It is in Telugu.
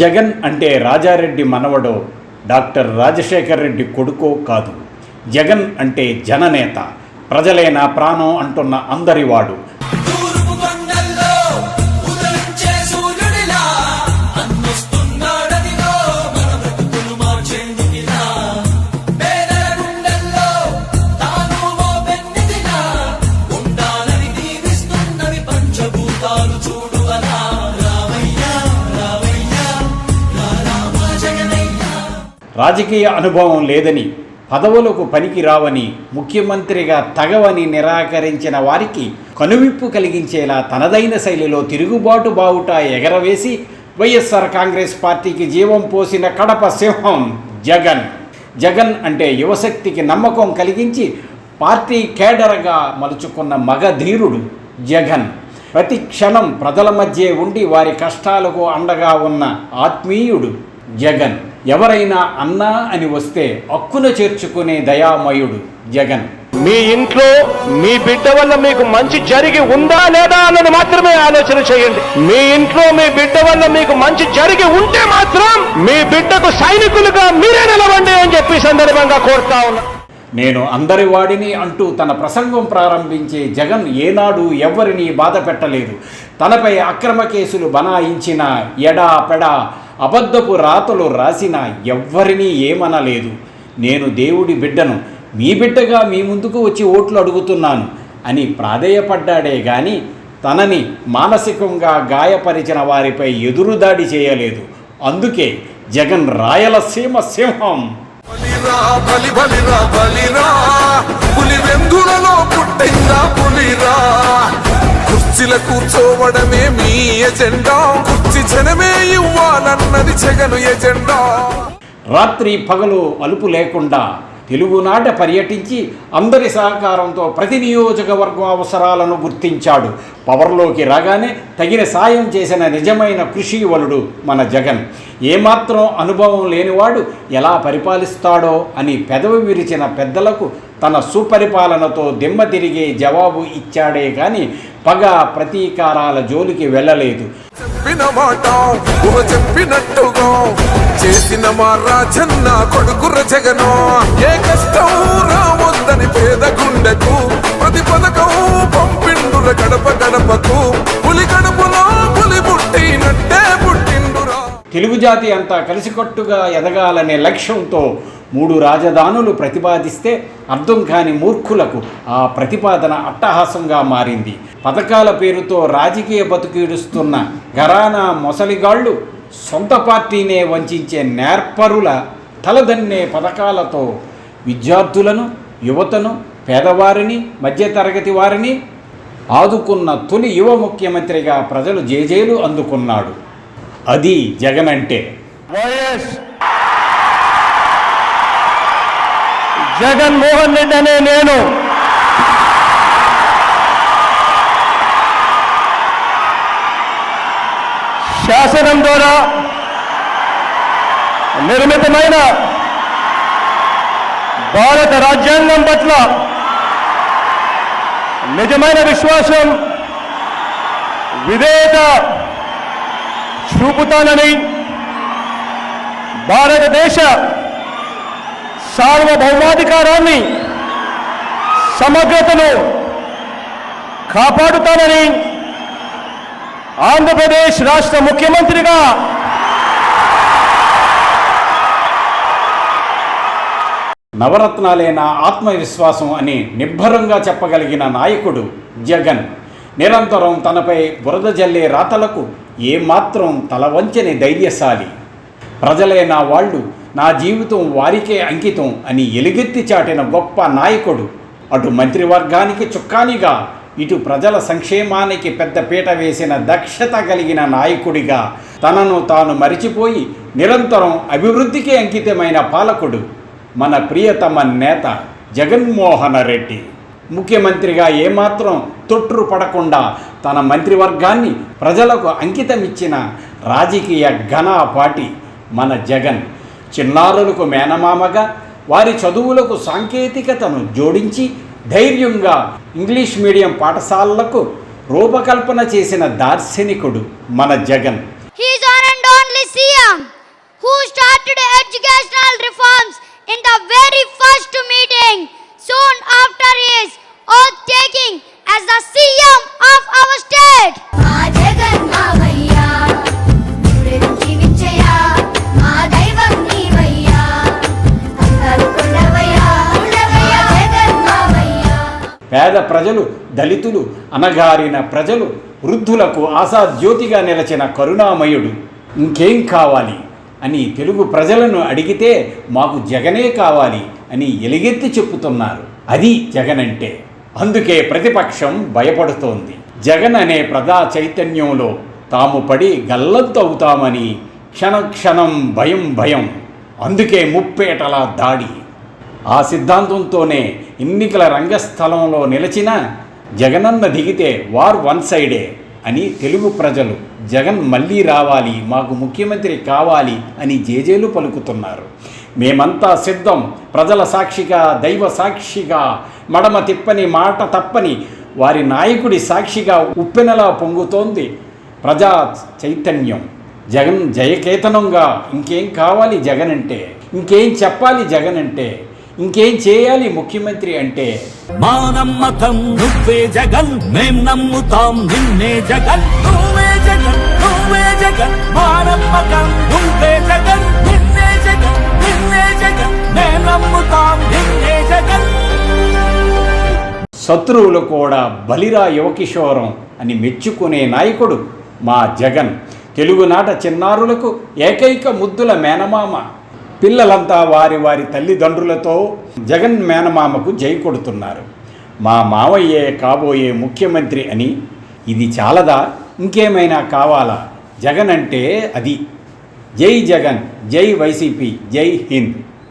జగన్ అంటే రాజారెడ్డి మనవడో డాక్టర్ రాజశేఖర్ రెడ్డి కొడుకో కాదు. జగన్ అంటే జననేత. ప్రజలైన ప్రాణం అంటున్న అందరివాడు చూడు అలా. రాజకీయ అనుభవం లేదని పదవులకు పనికి రావని ముఖ్యమంత్రిగా తగవని నిరాకరించిన వారికి కనువిప్పు కలిగించేలా తనదైన శైలిలో తిరుగుబాటు బావుట ఎగరవేసి వైఎస్ఆర్ కాంగ్రెస్ పార్టీకి జీవం పోసిన కడప సింహం జగన్. జగన్ అంటే యువశక్తికి నమ్మకం కలిగించి పార్టీ కేడర్గా మలుచుకున్న మగధీరుడు జగన్. ప్రతి క్షణం ప్రజల మధ్య ఉండి వారి కష్టాలకు అండగా ఉన్న ఆత్మీయుడు జగన్. ఎవరైనా అన్నా అని వస్తే అక్కున చేర్చుకునే దయామయుడు జగన్. మీ ఇంట్లో మీ బిడ్డ వల్ల మీకు మంచి జరిగి ఉందా లేదా అన్నది మాత్రమే ఆలోచన చేయండి. మీ ఇంట్లో మీ బిడ్డ వల్ల మీకు మంచి జరిగి ఉంటే మాత్రం మీ బిడ్డకు సైనికులుగా మీరే నిలవండి అని చెప్పి సందర్భంగా కోరుతా ఉన్నా. నేను అందరి వాడిని అంటూ తన ప్రసంగం ప్రారంభించే జగన్ ఏనాడు ఎవ్వరిని బాధ పెట్టలేదు. తనపై అక్రమ కేసులు బనాయించిన ఎడా పెడా అబద్ధపు రాతలు రాసిన ఎవ్వరినీ ఏమనలేదు. నేను దేవుడి బిడ్డను మీ బిడ్డగా మీ ముందుకు వచ్చి ఓట్లు అడుగుతున్నాను అని ప్రాధేయపడ్డాడే గాని తనని మానసికంగా గాయపరిచిన వారిపై ఎదురుదాడి చేయలేదు. అందుకే జగన్ రాయలసీమ సింహం. బలిరా బలి బలిరా బలిరా పులి వెందులలో పుట్టిందా పులిరా? కుర్చీల కూర్చోవడమే మీ ఎజెండా కుర్చీ జనమే ఇవ్వాలన్నది జగను ఎజెండా రాత్రి పగలు అలుపు లేకుండా తెలుగునాట పర్యటించి అందరి సహకారంతో ప్రతి నియోజకవర్గం అవసరాలను గుర్తించాడు. పవర్లోకి రాగానే తగిన సాయం చేసిన నిజమైన కృషివలుడు మన జగన్. ఏమాత్రం అనుభవం లేనివాడు ఎలా పరిపాలిస్తాడో అని పెదవి విరిచిన పెద్దలకు తన సుపరిపాలనతో దిమ్మ తిరిగే జవాబు ఇచ్చాడే కానీ పగ ప్రతీకారాల జోలికి వెళ్ళలేదు. చెప్పిన మాట ఊహ చెప్పినట్టుగా. చేసిన మా రాజన్న కొడుకుర జగను. ఏ కష్టం రావద్దని పేద గుండెకు ప్రతి పథకం పంపిండుర గడప గడపకు పులి గడపలో పులి పుట్టినట్టే పుట్టిండురా. తెలుగు జాతి అంతా కలిసికట్టుగా ఎదగాలనే లక్ష్యంతో మూడు రాజధానులు ప్రతిపాదిస్తే అర్థం కాని మూర్ఖులకు ఆ ప్రతిపాదన అట్టహాసంగా మారింది. పథకాల పేరుతో రాజకీయ బతుకీడుస్తున్న ఘరానా మొసలిగాళ్ళు సొంత పార్టీనే వంచే నేర్పరుల తలదన్నే పథకాలతో విద్యార్థులను యువతను పేదవారిని మధ్యతరగతి వారిని ఆదుకున్న తొలి యువ ముఖ్యమంత్రిగా ప్రజలు జేజేలు అందుకున్నాడు. అది జగన్ అంటే. వైఎస్ జగన్మోహన్ రెడ్డి అనే నేను. శాసనం ద్వారా నిర్మితమైన భారత రాజ్యాంగం పట్ల నిజమైన విశ్వాసం విధేయత చూపుతానని భారతదేశ సార్వభౌమాధికారాన్ని సమగ్రతను కాపాడుతానని ఆంధ్రప్రదేశ్ రాష్ట్ర ముఖ్యమంత్రిగా నవరత్నాలైన ఆత్మవిశ్వాసం అని నిబ్బరంగా చెప్పగలిగిన నాయకుడు జగన్. నిరంతరం తనపై బురద జల్లే రాతలకు ఏమాత్రం తలవంచని ధైర్యశాలి. ప్రజలైన వాళ్ళు నా జీవితం వారికే అంకితం అని ఎలుగెత్తి చాటిన గొప్ప నాయకుడు. అటు మంత్రివర్గానికి చుక్కానిగా ఇటు ప్రజల సంక్షేమానికి పెద్ద పీట వేసిన దక్షత కలిగిన నాయకుడిగా తనను తాను మరిచిపోయి నిరంతరం అభివృద్ధికి అంకితమైన పాలకుడు మన ప్రియతమ నేత జగన్మోహన రెడ్డి. ముఖ్యమంత్రిగా ఏమాత్రం తొట్టు పడకుండా తన మంత్రివర్గాన్ని ప్రజలకు అంకితమిచ్చిన రాజకీయ ఘనాపాటి మన జగన్. చిన్నారులకు మేనమామగా వారి చదువులకు సాంకేతికతను జోడించి ధైర్యంగా ఇంగ్లీష్ మీడియం పాఠశాలలకు రూపకల్పన చేసిన దార్శనికుడు మన Jagan. He is on and and only CM who started educational reforms in the very పేద ప్రజలు దళితులు అనగారిన ప్రజలు వృద్ధులకు ఆశాజ్యోతిగా నిలచిన కరుణామయుడు. ఇంకేం కావాలి? అని తెలుగు ప్రజలను అడిగితే మాకు జగనే కావాలి అని ఎలుగెత్తి చెప్పుతున్నారు. అది జగన్ అంటే అందుకే ప్రతిపక్షం భయపడుతోంది. జగన్ అనే ప్రజా చైతన్యంలో తాము పడి గల్లంతవుతామని క్షణక్షణం భయం భయం. అందుకే ముప్పేటల దాడి. ఆ సిద్ధాంతంతోనే ఎన్నికల రంగస్థలంలో నిలిచిన జగనన్న దిగితే వార్ వన్ సైడే అని తెలుగు ప్రజలు జగన్ మళ్ళీ రావాలి మాకు ముఖ్యమంత్రి కావాలి అని జేజేలు పలుకుతున్నారు. మేమంతా సిద్ధం ప్రజల సాక్షిగా దైవ సాక్షిగా మడమ తిప్పని మాట తప్పని వారి నాయకుడి సాక్షిగా ఉప్పెనలా పొంగుతోంది ప్రజా చైతన్యం. జగన్ జయకేతనంగా ఇంకేం కావాలి జగన్ అంటే ఇంకేం చెప్పాలి జగన్ అంటే ఇంకేం చేయాలి ముఖ్యమంత్రి అంటే? మా నమ్మకం నువ్వే జగన్ మేం నమ్ముతాం నిన్నే జగన్. నువ్వే జగన్ నువ్వే జగన్. మా నమ్మకం నువ్వే జగన్ నిన్నే జగన్ నిన్నే జగన్. మేం నమ్ముతాం నిన్నే జగన్. శత్రువులు కూడా బలిరా యువకిషోరం అని మెచ్చుకునే నాయకుడు మా జగన్. తెలుగునాట చిన్నారులకు ఏకైక ముద్దుల మేనమామ పిల్లలంతా వారి వారి తల్లిదండ్రులతో జగన్ మేనమామకు జై కొడుతున్నారు. మా మావయ్యే కాబోయే ముఖ్యమంత్రి అని. ఇది చాలదా? ఇంకేమైనా కావాలా? జగన్ అంటే అది. జై జగన్ జై వైసీపీ జై హింద్.